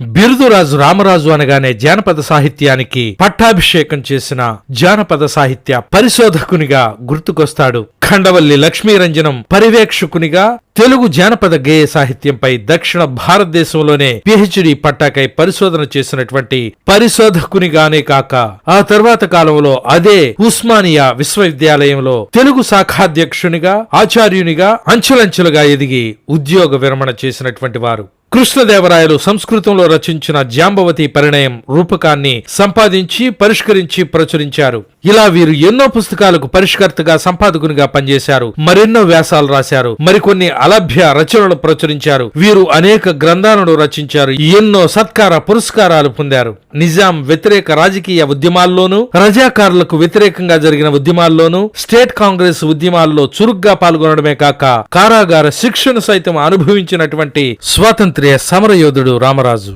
బిరుదురాజు రామరాజు అనగానే జానపద సాహిత్యానికి పట్టాభిషేకం చేసిన జానపద సాహిత్య పరిశోధకునిగా గుర్తుకొస్తాడు. ఖండవల్లి లక్ష్మీరంజనం పర్యవేక్షకునిగా తెలుగు జానపద గేయ సాహిత్యంపై దక్షిణ భారతదేశంలోనే పిహెచ్డి పట్టాకై పరిశోధన చేసినటువంటి పరిశోధకునిగానే కాక ఆ తర్వాత కాలంలో అదే ఉస్మానియా విశ్వవిద్యాలయంలో తెలుగు శాఖాధ్యక్షునిగా ఆచార్యునిగా అంచెలంచెలుగా ఎదిగి ఉద్యోగ విరమణ చేసినటువంటి వారు. కృష్ణదేవరాయలు సంస్కృతంలో రచించిన జాంబవతి పరిణయం రూపకాన్ని సంపాదించి పరిష్కరించి ప్రచురించారు. ఇలా వీరు ఎన్నో పుస్తకాలకు పరిష్కర్తగా సంపాదకునిగా పనిచేశారు. మరెన్నో వ్యాసాలు రాశారు. మరికొన్ని అలభ్య రచనలు ప్రచురించారు. వీరు అనేక గ్రంథాలను రచించారు. ఎన్నో సత్కార పురస్కారాలు పొందారు. నిజాం వ్యతిరేక రాజకీయ ఉద్యమాల్లోనూ రజాకారులకు వ్యతిరేకంగా జరిగిన ఉద్యమాల్లోనూ స్టేట్ కాంగ్రెస్ ఉద్యమాల్లో చురుగ్గా పాల్గొనడమే కాక కారాగార శిక్షను సైతం అనుభవించినటువంటి స్వాతంత్ర్య సమరయోధుడు రామరాజు.